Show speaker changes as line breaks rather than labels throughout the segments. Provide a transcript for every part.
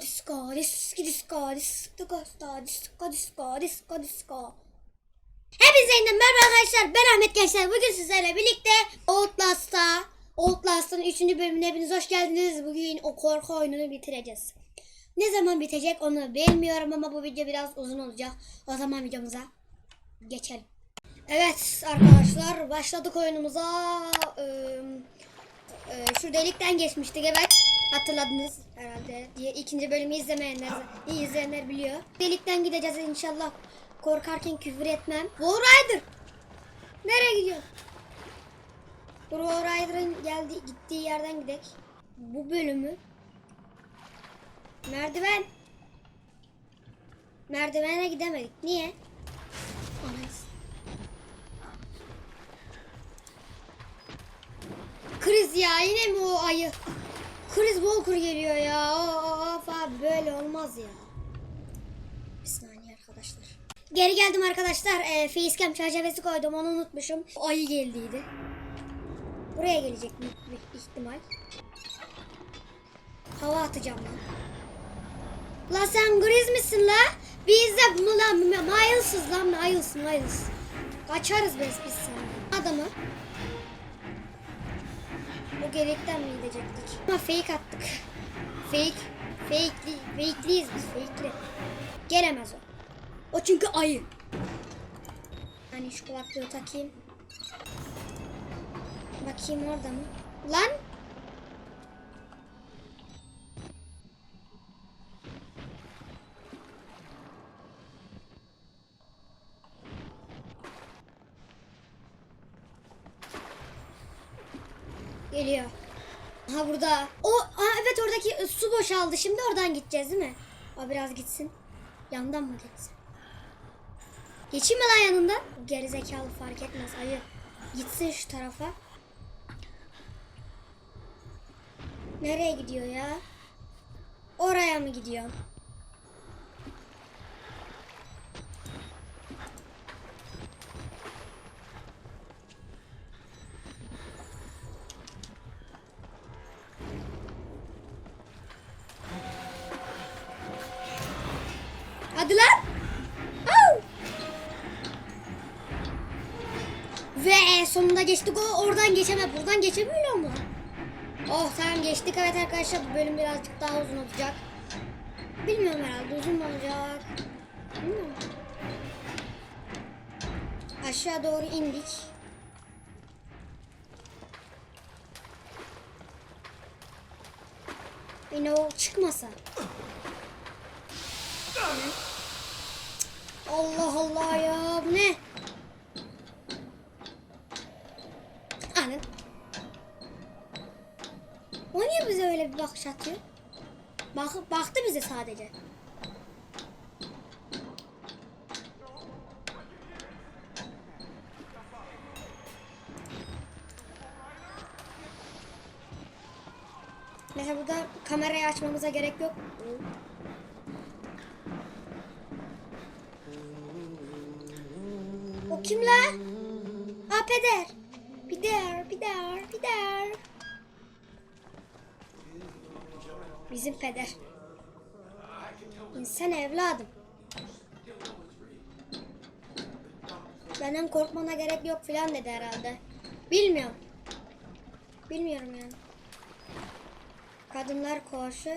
disko disko diski disko disko disko disko disko disko Hepinize yeniden merhaba arkadaşlar. Ben Ahmet Gençler. Bugün sizlerle birlikte Outlast'a Outlast'ın 3. bölümüne hepiniz hoş geldiniz. Bugün o korku oyununu bitireceğiz. Ne zaman bitecek onu bilmiyorum ama bu video biraz uzun olacak. O zaman videomuza geçelim. Evet arkadaşlar başladık oyunumuza. Ee, e, şu delikten geçmiştik evet. Hatırladınız herhalde diye ikinci bölümü izlemeyenler, iyi izleyenler biliyor. Delikten gideceğiz inşallah. Korkarken küfür etmem. Wall Rider! Nereye gidiyorsun? Dur Wall Rider'ın geldi, gittiği yerden gidelim. Bu bölümü merdiven merdivene gidemedik. Niye? Kriz ya yine mi o ayı? Chris Walker geliyor ya. Of abi böyle olmaz ya. Bir saniye arkadaşlar. Geri geldim arkadaşlar. E, facecam çerçevesi koydum onu unutmuşum. Ayı geldiydi. Buraya gelecek büyük bir ihtimal. Hava atacağım lan. La sen Griz misin la? Biz de bunu lan Miles'ız lan Miles Miles. Kaçarız biz biz senden. Adamı bu gerekten mi gidecektik? Ama fake attık. Fake. Fake'li. Fake'liyiz biz fake'li. Gelemez o. O çünkü ayı. Hani şu kulaklığı takayım. Bakayım orada mı? Lan! Ha burada. O ha, evet oradaki su boşaldı. Şimdi oradan gideceğiz değil mi? O biraz gitsin. Yandan mı gitsin? Geçeyim mi lan yanından? Geri zekalı fark etmez ayı. Gitsin şu tarafa. Nereye gidiyor ya? Oraya mı gidiyor? Ve sonunda geçtik o oradan geçemez. Buradan geçebiliyor mu? Oh tamam geçtik evet arkadaşlar bu bölüm birazcık daha uzun olacak. Bilmiyorum herhalde uzun mu olacak. Aşağı doğru indik. Yine o çıkmasa. Allah Allah ya bu ne? Anın. O niye bize öyle bir bakış atıyor? Bak, baktı bize sadece. Mesela burada kamerayı açmamıza gerek yok. O kim la? Ha peder. Pider. Bizim peder. İnsan evladım. Benden korkmana gerek yok filan dedi herhalde. Bilmiyorum. Bilmiyorum yani. Kadınlar koğuşu,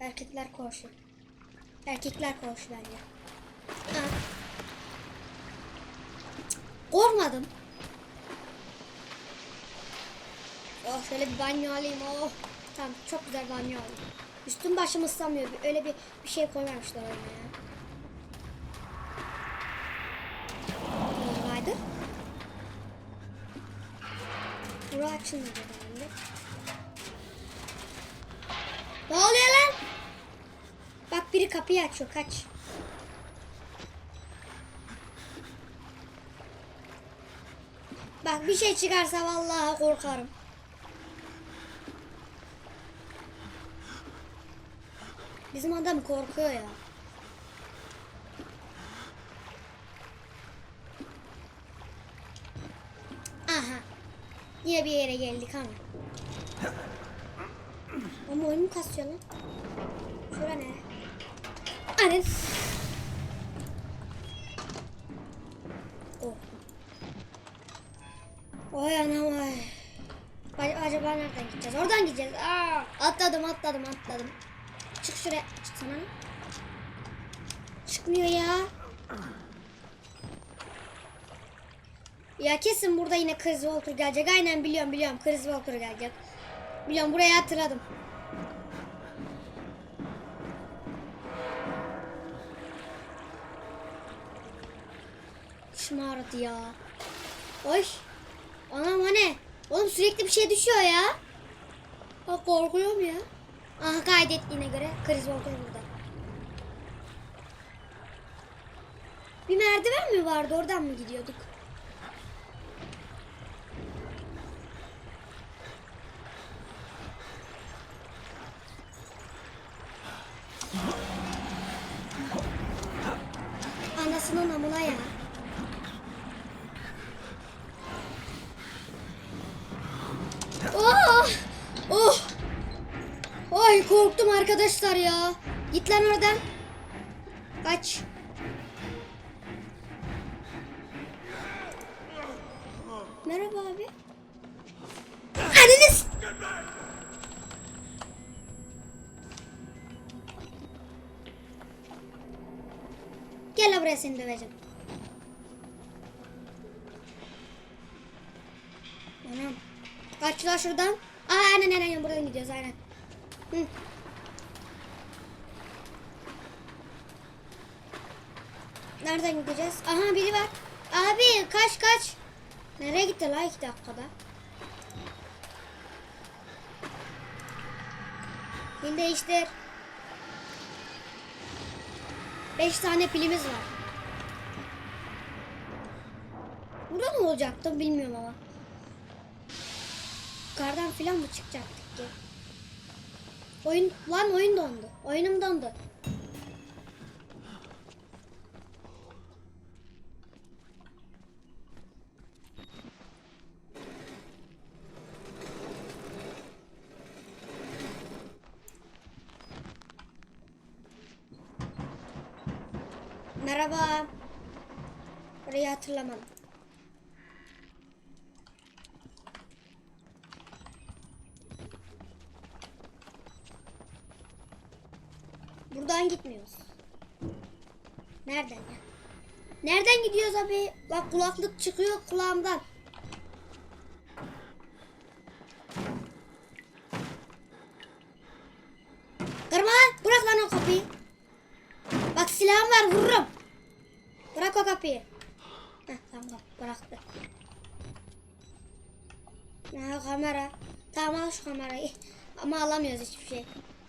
erkekler koğuşu. Erkekler koğuşu bence. Ha. Korkmadım. Oh şöyle bir banyo alayım. Oh. Tamam çok güzel banyo alayım. Üstüm başım ıslanmıyor. Öyle bir bir şey koymamışlar oyuna ya. Normalde. Bura açılmadı herhalde. Ne oluyor lan? Bak biri kapıyı açıyor. Kaç. Bak bir şey çıkarsa vallahi korkarım. Bizim adam korkuyor ya. Aha. Yine bir yere geldik ama. Ama oyun kasıyor lan. Şura ne? Annen. Oh. Oy anam. Ay, Acaba nereden gideceğiz? Oradan gideceğiz. Aa, atladım atladım atladım. Çık şuraya. Çıksana. Çıkmıyor ya. Ya kesin burada yine Chris Walker gelecek. Aynen biliyorum biliyorum Chris Walker gelecek. Biliyorum buraya hatırladım. Başım ağrıdı ya. Oy. Anam hani. Oğlum sürekli bir şey düşüyor ya. Ha korkuyorum ya. Aha kaydettiğine göre Chris Walker burada. Bir merdiven mi vardı oradan mı gidiyorduk? Anasının amına ya. Oh! Oh! Ay korktum arkadaşlar ya. Git lan oradan. Kaç. Merhaba abi. Anneniz. Gel buraya seni döveceğim. Anam. Kaç lan şuradan. Aa aynen aynen buradan gidiyoruz aynen. Hı. Nereden gideceğiz? Aha biri var. Abi kaç kaç. Nereye gitti la iki dakikada? Pil değiştir. Beş tane pilimiz var. Burada ne olacaktı bilmiyorum ama. Yukarıdan filan mı çıkacaktık ki? Oyun, lan oyun dondu. Oyunum dondu. Merhaba. Burayı hatırlamadım. Buradan gitmiyoruz. Nereden ya? Nereden gidiyoruz abi? Bak kulaklık çıkıyor kulağımdan. Kırma. Bırak lan o kapıyı. Silahım var vururum. Bırak o kapıyı. Heh, tamam bıraktı. Ha, kamera. Tamam al şu kamerayı. Ama alamıyoruz hiçbir şey.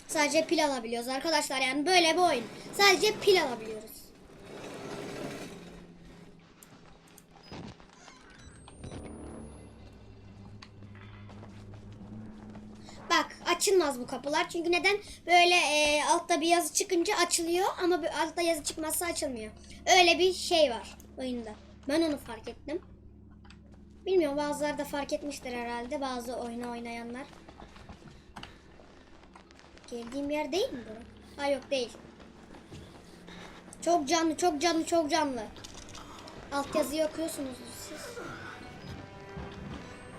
Sadece pil alabiliyoruz arkadaşlar yani böyle bir oyun. Sadece pil alabiliyoruz. Bak açılmaz bu kapılar çünkü neden böyle e, altta bir yazı çıkınca açılıyor ama altta yazı çıkmazsa açılmıyor. Öyle bir şey var oyunda. Ben onu fark ettim. Bilmiyorum bazıları da fark etmiştir herhalde bazı oyunu oynayanlar. Geldiğim yer değil mi bu? Ha yok değil. Çok canlı, çok canlı, çok canlı. Alt yazıyı okuyorsunuz siz.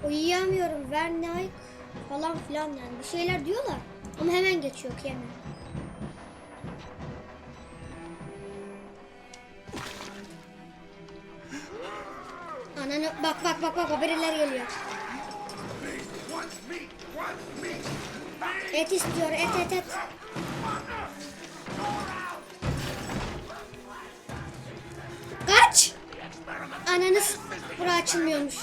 Uyuyamıyorum. Ver Nike falan filan yani. Bir şeyler diyorlar. Ama hemen geçiyor hemen. Ananı bak bak bak bak birileri geliyor. Et istiyor et et et. Kaç! Ananız bura açılmıyormuş.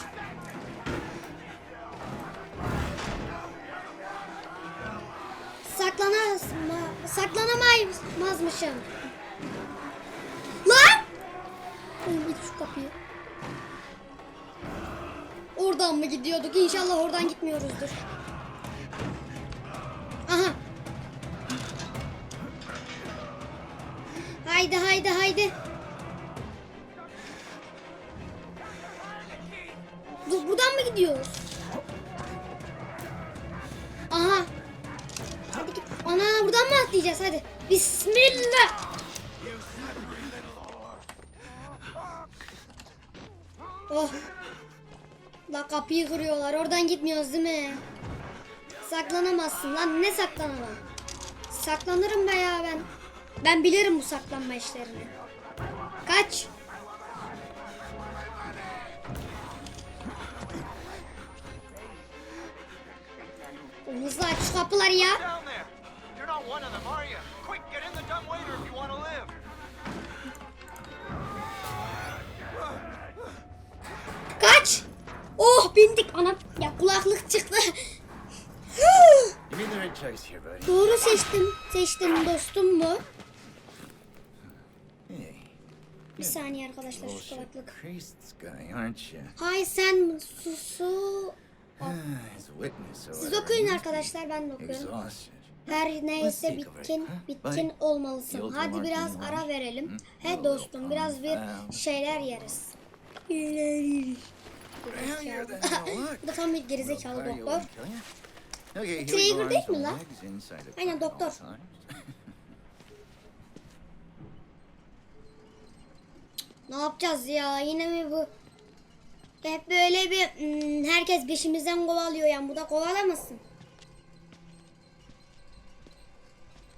Saklanamazmışım. Lan! Git şu kapıyı. Oradan mı gidiyorduk? İnşallah oradan gitmiyoruzdur. Aha. Haydi haydi haydi. atlayacağız hadi. Bismillah. Oh. La kapıyı kırıyorlar. Oradan gitmiyoruz değil mi? Saklanamazsın lan. Ne saklanamam? Saklanırım be ya ben. Ben bilirim bu saklanma işlerini. Kaç. Hızlı aç şu kapıları ya. Saniye arkadaşlar şu kulaklık. Hay sen susu.
As a witness, or
Siz okuyun arkadaşlar ben de okuyorum. Her neyse bitkin bitkin olmalısın. Hadi biraz ara verelim. He dostum biraz bir şeyler yeriz. Bu da tam bir gerizekalı doktor. Trigger değil mi lan? Aynen, doktor. Ne yapacağız ya? Yine mi bu? Hep böyle bir hmm, herkes peşimizden kovalıyor yani. Bu da kovalamasın.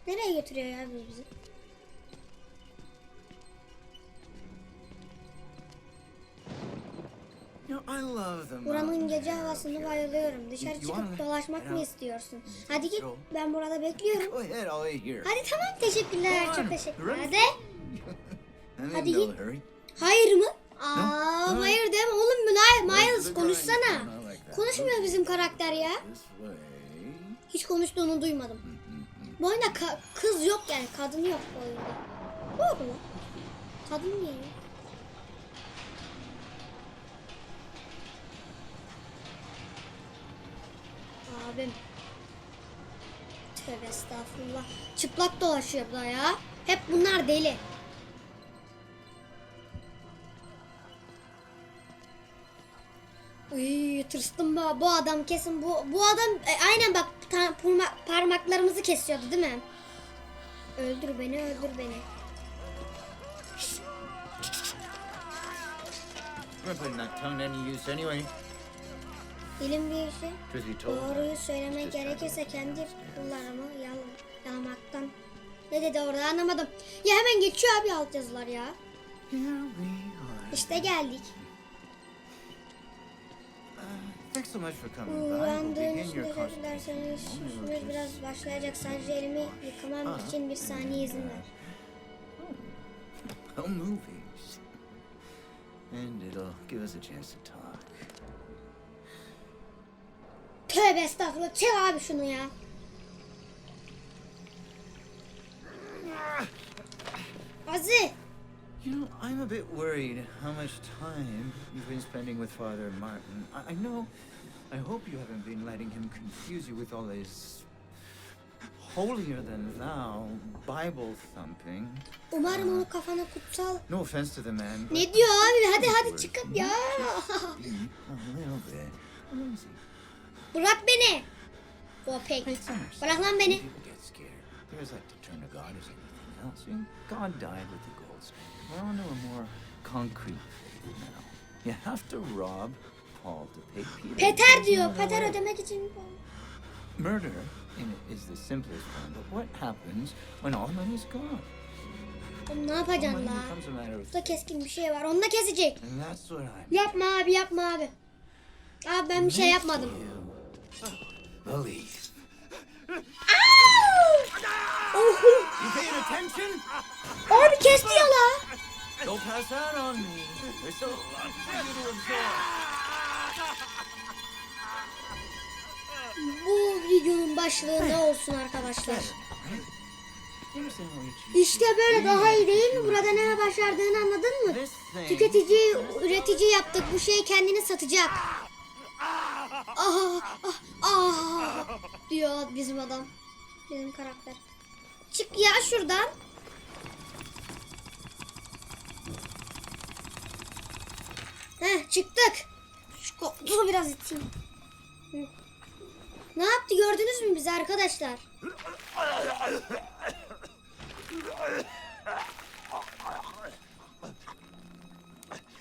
Nereye götürüyor ya bu bizi? Buranın gece havasını bayılıyorum. Dışarı çıkıp dolaşmak mı istiyorsun? Hadi git. Ben burada bekliyorum. Hadi tamam teşekkürler. Çok teşekkürler. Hadi. Hadi git. Hayır mı? Aa, hayır deme oğlum. Miles konuşsana. Konuşmuyor bizim karakter ya. Hiç konuştuğunu duymadım. Bu oyunda ka- kız yok yani kadın yok bu oyunda. Ne oldu lan? Kadın niye yok? Abim. Tövbe estağfurullah. Çıplak dolaşıyor da ya. Hep bunlar deli. Uy tırstım bu, bu adam kesin bu bu adam e, aynen bak ta- parma- parmaklarımızı kesiyordu değil mi? Öldür beni öldür beni.
We're putting that tongue to any use anyway.
İlim bir işi. Doğruyu söylemek gerekirse kendi kullarımı yal yalamaktan. Ne dedi orada anlamadım. Ya hemen geçiyor abi alt yazılar ya. İşte geldik.
Thanks so much for coming by.
Uyandığın özür dilerseniz
consultation.
süreç biraz başlayacak. Sadece elimi yıkamam için bir saniye izin ver.
Oh, movies. And it'll give us a chance to talk.
Tövbe estağfurullah. Çek abi şunu ya. Azi.
You know, I'm a bit worried how much time you've been spending with Father Martin. I, I know, I hope you haven't been letting him confuse you with all his holier than thou Bible thumping.
Umarım onu kafana kutsal.
No offense to the man.
Ne diyor abi? Hadi hadi çıkıp ya.
be a little bit uneasy.
Bırak beni. O pek.
It's understandable.
Bırak lan beni.
People get scared. They're as like to turn to God as anything else. God died with the gold standard. We're on to a more concrete now. You have to rob Paul to pay Peter.
Diyor. Peter ödemek için.
Murder in it is the simplest form, but what happens when all money's gone?
Oğlum ne yapacaksın
money
la?
a
Burada keskin bir şey var. Onu da kesecek.
and
Yapma abi yapma abi. Abi ben bir şey yapmadım. Abi kesti ya la.
Don't pass that on me. There's so lot for you to absorb.
Videonun başlığı ne olsun arkadaşlar? İşte böyle daha iyi değil mi? Burada ne başardığını anladın mı?
This thing.
Tüketici, üretici yaptık. Bu şey kendini satacak. Ah, ah, ah, diyor bizim adam. Bizim karakter. Çık ya şuradan. Heh çıktık. Şu koltuğu biraz iteyim. Hı. Ne yaptı gördünüz mü bizi arkadaşlar?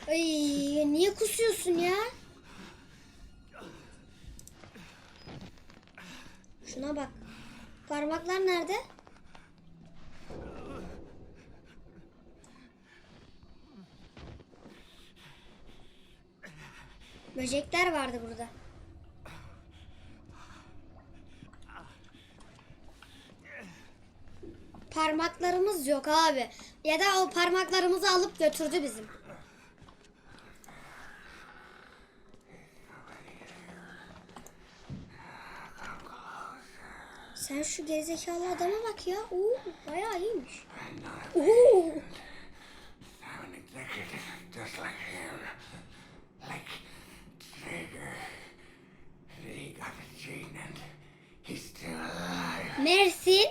Ay niye kusuyorsun? ya? Şuna bak. Parmaklar nerede? Böcekler vardı burada. Parmaklarımız yok abi. Ya da o parmaklarımızı alıp götürdü bizim. Sen şu gerizekalı adama bak ya. Oo, bayağı iyiymiş. Oo. Mersin.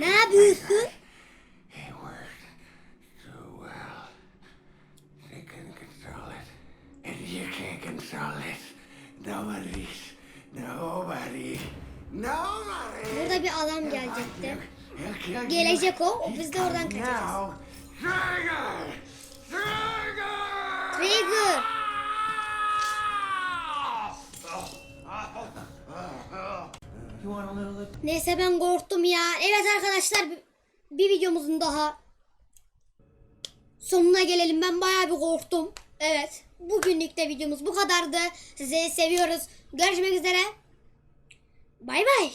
Ne yapıyorsun?
He worked so well. They couldn't control it. And you can't control it. Nobody's. Nobody. Nobody.
Burada bir adam gelecekti. Gelecek o. Biz de oradan kaçacağız.
Traeger!
Trigger. Neyse ben korktum ya. Evet arkadaşlar bir videomuzun daha sonuna gelelim. Ben bayağı bir korktum. Evet. Bugünlük de videomuz bu kadardı. Sizi seviyoruz. Görüşmek üzere. Bay bay.